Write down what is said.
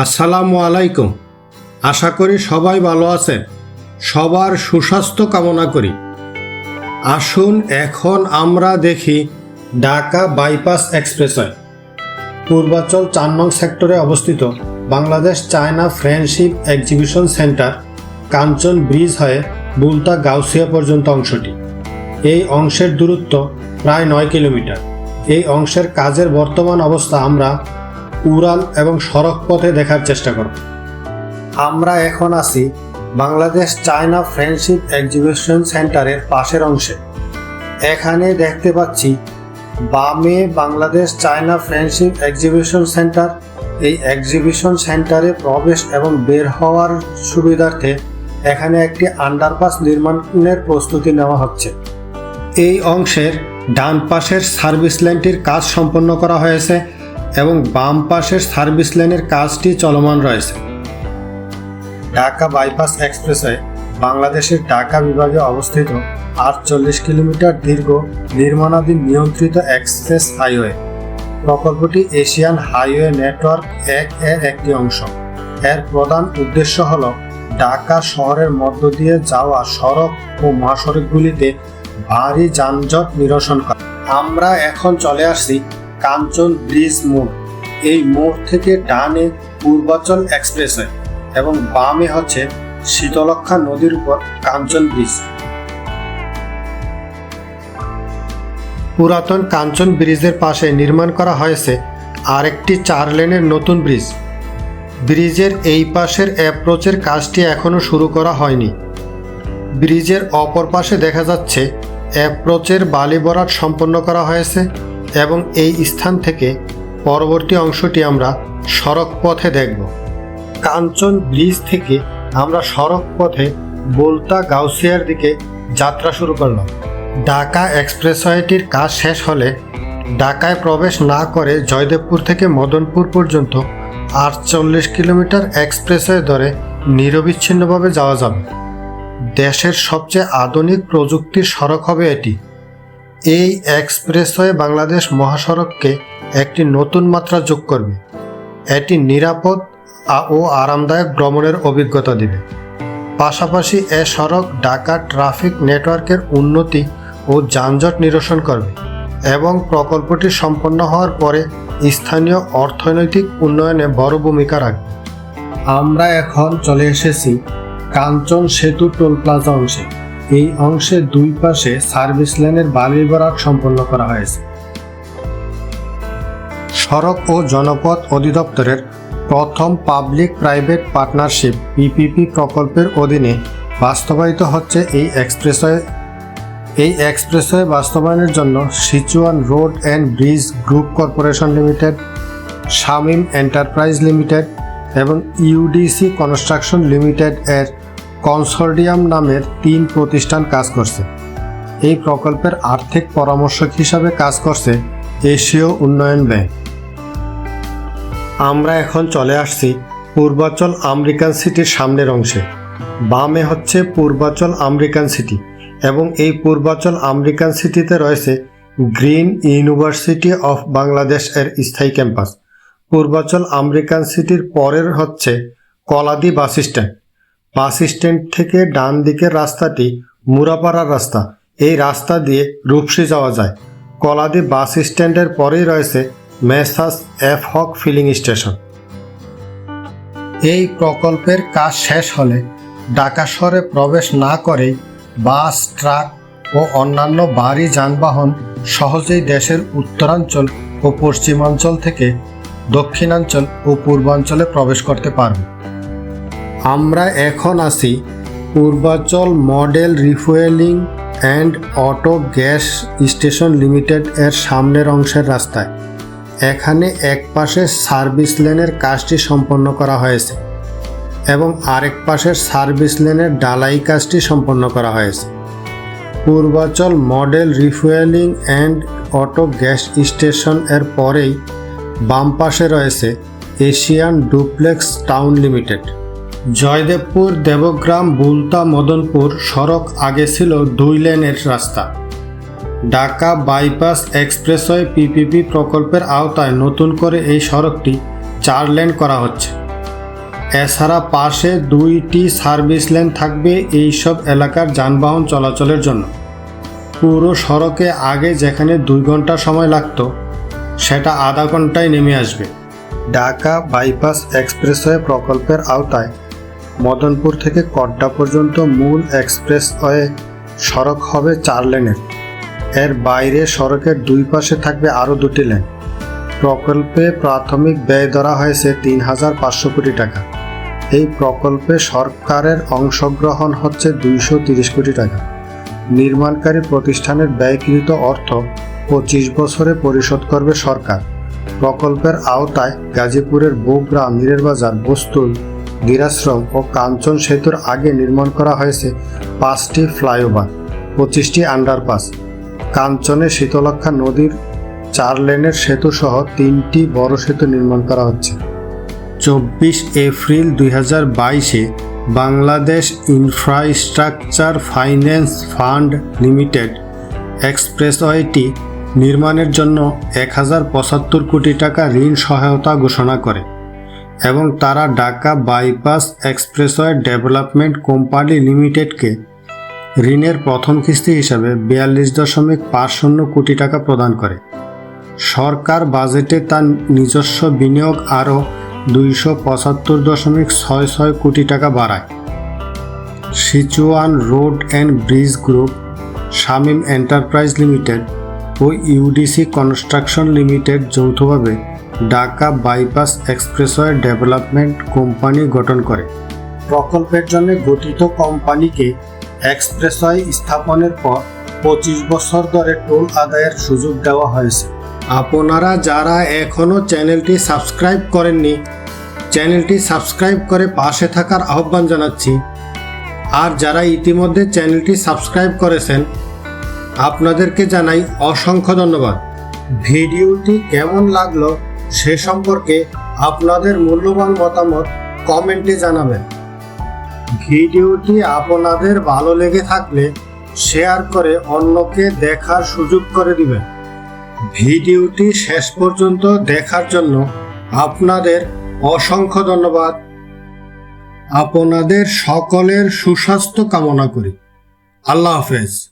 আসসালামু আলাইকুম। আশা করি সবাই ভালো আছেন। সবার সুস্বাস্থ্য কামনা করি। আসুন এখন আমরা দেখি ঢাকা বাইপাস এক্সপ্রেসওয়ে। পূর্বাচল চার নং সেক্টরে অবস্থিত Bangladesh China Friendship Exhibition Centre Kanchan Bridge হয়ে বুলতা গাউসিয়া পর্যন্ত অংশটি। এই অংশের দূরত্ব প্রায় নয় কিলোমিটার। এই অংশের কাজের বর্তমান অবস্থা আমরা উড়াল এবং সড়ক পথে দেখার চেষ্টা করব আমরা এখন আছি বাংলাদেশ চায়না ফ্রেন্ডশিপ এক্সিবিশন সেন্টারের পাশের অংশে। এখানে দেখতে পাচ্ছি বামে Bangladesh China Friendship Exhibition Centre. এই এক্সিবিশন সেন্টারে প্রবেশ এবং বের হওয়ার সুবিধার্থে এখানে একটি আন্ডারপাস নির্মাণের প্রস্তুতি নেওয়া হচ্ছে। এই অংশের ডান পাশের সার্ভিস লাইনটির কাজ সম্পন্ন করা হয়েছে। এবং বাম পাশের সার্ভিস লাইনের কাজটি চলমান রয়েছে। ঢাকা বাইপাস এক্সপ্রেসওয়ে বাংলাদেশের ঢাকা বিভাগে অবস্থিত আটচল্লিশ কিলোমিটার দীর্ঘ নির্মাণাধীন নিয়ন্ত্রিত এক্সপ্রেস হাইওয়ে। প্রকল্পটি এশিয়ান হাইওয়ে নেটওয়ার্ক এক এর একটি অংশ। এর প্রধান উদ্দেশ্য হল ঢাকা শহরের মধ্য দিয়ে যাওয়া সড়ক ও মহাসড়কগুলিতে ভারী যানজট নিরসন করা। আমরা এখন চলে আসছি কাঞ্চন ব্রিজ মোড়। এই মোড় থেকে ডানে পূর্বাচল এক্সপ্রেসওয়ে এবং বামে হচ্ছে শীতলক্ষা নদীর উপর কাঞ্চন ব্রিজ। পুরাতন কাঞ্চন ব্রিজের পাশে নির্মাণ করা হয়েছে আরেকটি চার লেনের নতুন ব্রিজ। ব্রিজের এই পাশের অ্যাপ্রোচের কাজটি এখনও শুরু করা হয়নি। ব্রিজের অপর পাশে দেখা যাচ্ছে অ্যাপ্রোচের বালি বরাট সম্পন্ন করা হয়েছে। এবং এই স্থান থেকে পরবর্তী অংশটি আমরা সড়ক পথে দেখব। কাঞ্চন ব্রিজ থেকে আমরা সড়ক পথে বোলতা গাউসিয়ার দিকে যাত্রা শুরু করলাম। ঢাকা এক্সপ্রেসওয়েটির কাজ শেষ হলে ঢাকায় প্রবেশ না করে জয়দেবপুর থেকে মদনপুর পর্যন্ত আটচল্লিশ কিলোমিটার এক্সপ্রেসওয়ে ধরে নিরবিচ্ছিন্নভাবে যাওয়া যাবে। দেশের সবচেয়ে আধুনিক প্রযুক্তির সড়ক হবে এটি। এই এক্সপ্রেসওয়ে বাংলাদেশ মহাসড়ককে একটি নতুন মাত্রা যোগ করবে। এটি নিরাপদ ও আরামদায়ক ভ্রমণের অভিজ্ঞতা দিবে। পাশাপাশি এ সড়ক ঢাকা ট্রাফিক নেটওয়ার্কের উন্নতি ও যানজট নিরসন করবে এবং প্রকল্পটি সম্পন্ন হওয়ার পরে স্থানীয় অর্থনৈতিক উন্নয়নে বড় ভূমিকা রাখবে। আমরা এখন চলে এসেছি কাঞ্চন সেতু টোল প্লাজা অংশে। এই অংশের দুই পাশে সার্ভিস লেনের বালি বরাট সম্পন্ন করা হয়েছে। সড়ক ও জনপথ অধিদপ্তরের প্রথম পাবলিক প্রাইভেট পার্টনারশিপ পিপিপি প্রকল্পের অধীনে বাস্তবায়িত হচ্ছে এই এক্সপ্রেসওয়ে। এই এক্সপ্রেসওয়ে বাস্তবায়নের জন্য Sichuan road and bridge group corporation limited, Shamim enterprise limited এবং ইউডিসি কনস্ট্রাকশন লিমিটেড এর কনসোর্ডিয়াম নামের তিন প্রতিষ্ঠান কাজ করছে। এই প্রকল্পের আর্থিক পরামর্শক হিসাবে কাজ করছে এশীয় উন্নয়ন ব্যাংক। আমরা এখন চলে আসছি পূর্বাচল আমেরিকান সিটির সামনের অংশে। বামে হচ্ছে পূর্বাচল আমেরিকান সিটি এবং এই পূর্বাচল আমেরিকান সিটিতে রয়েছে গ্রিন ইউনিভার্সিটি অফ বাংলাদেশ এর স্থায়ী ক্যাম্পাস। পূর্বাচল আমেরিকান সিটির পরের হচ্ছে Kaladi bus stand. Bus stand থেকে ডান দিকের রাস্তাটি মুরাপাড়ার রাস্তা। এই রাস্তা দিয়ে রূপসী যাওয়া যায়। কলাদি বাস স্ট্যান্ডের পরেই রয়েছে Messrs F Haque filling station. এই প্রকল্পের কাজ শেষ হলে ঢাকা শহরে প্রবেশ না করেই বাস, ট্রাক ও অন্যান্য ভারী যানবাহন সহজেই দেশের উত্তরাঞ্চল ও পশ্চিমাঞ্চল থেকে দক্ষিণাঞ্চল ও পূর্বাঞ্চলে প্রবেশ করতে পারবে। আমরা এখন আছি Purbachal model refuelling and auto gas station limited এর সামনের অংশের রাস্তায়। এখানে এক পাশে সার্ভিস লেনের কাজটি সম্পন্ন করা হয়েছে এবং আরেক পাশের সার্ভিস লেনের ডালাই কাজটি সম্পন্ন করা হয়েছে। Purbachal model refuelling and auto gas স্টেশনের পরেই বাম পাশে রয়েছে Asian duplex town limited. Joydebpur, Debogram, Bulta, Madanpur সড়ক আগে ছিল দুই লেনের রাস্তা। ঢাকা বাইপাস এক্সপ্রেসওয়ে পিপিপি প্রকল্পের আওতায় নতুন করে এই সড়কটি চার লেন করা হচ্ছে। এছাড়া পাশে দুইটি সার্ভিস লেন থাকবে এইসব এলাকার যানবাহন চলাচলের জন্য। পুরো সড়কে আগে যেখানে দুই ঘণ্টা সময় লাগতো, সেটা আধা ঘন্টায় নেমে আসবে। ঢাকা বাইপাস এক্সপ্রেসওয়ে প্রকল্পের আওতায় মদনপুর থেকে কড্ডা পর্যন্ত মূল এক্সপ্রেসওয়ে সড়ক হবে চার লেনের। এর বাইরে সড়কের দুই পাশে থাকবে আরও দুটি লেন। প্রকল্পে প্রাথমিক ব্যয় ধরা হয়েছে তিন হাজার পাঁচশো কোটি টাকা। এই প্রকল্পে সরকারের অংশগ্রহণ হচ্ছে দুইশো তিরিশ কোটি টাকা। নির্মাণকারী প্রতিষ্ঠানের ব্যয়কৃত অর্থ পঁচিশ বছরে পরিশোধ করবে সরকার। প্রকল্পের আওতায় গাজীপুরের বগুড়া, মীরের বাজার, বস্তুল দিরাশ্রম ও কাঞ্চন সেতুর আগে নির্মাণ করা হয়েছে পাঁচটি ফ্লাইওভার, পঁচিশটি আন্ডারপাস। কাঞ্চনে শীতলক্ষা নদীর চার লেনের সেতু সহ তিনটি বড় সেতু নির্মাণ করা হচ্ছে। চব্বিশ এপ্রিল দুই হাজার বাইশে Bangladesh infrastructure finance fund limited এক্সপ্রেসওয়েটি নির্মাণের জন্য এক হাজার পঁচাত্তর কোটি টাকা ঋণ সহায়তা ঘোষণা করে। এবং তারা Dhaka bypass expressway development company লিমিটেডকে ঋণের প্রথম কিস্তি হিসাবে বিয়াল্লিশ দশমিক পাঁচ শূন্য কোটি টাকা প্রদান করে। সরকার বাজেটে তার নিজস্ব বিনিয়োগ আরও দুইশো পঁচাত্তর দশমিক ছয় ছয় কোটি টাকা বাড়ায়। Sichuan road and bridge group, Shamim enterprise limited O UDC construction limited যৌথভাবে Dhaka bypass expressway development company গঠন করে। প্রকল্পের জন্য গঠিত কোম্পানিকে এক্সপ্রেসওয়ে স্থাপনের পর পঁচিশ বছর ধরে টোল আদায়ের সুযোগ দেওয়া হয়েছে। আপনারা যারা এখনও চ্যানেলটি সাবস্ক্রাইব করেননি, চ্যানেলটি সাবস্ক্রাইব করে পাশে থাকার আহ্বান জানাচ্ছি। আর যারা ইতিমধ্যে চ্যানেলটি সাবস্ক্রাইব করেছেন আপনাদেরকে জানাই অসংখ্য ধন্যবাদ। ভিডিওটি কেমন লাগল সে সম্পর্কে আপনাদের মূল্যবান মতামত কমেন্টে জানাবেন। ভিডিওটি আপনাদের ভালো লেগে থাকলে শেয়ার করে অন্যকে দেখার সুযোগ করে দিবেন। ভিডিওটি শেষ পর্যন্ত দেখার জন্য আপনাদের অসংখ্য ধন্যবাদ। আপনাদের সকলের সুস্বাস্থ্য কামনা করি। আল্লাহ হাফেজ।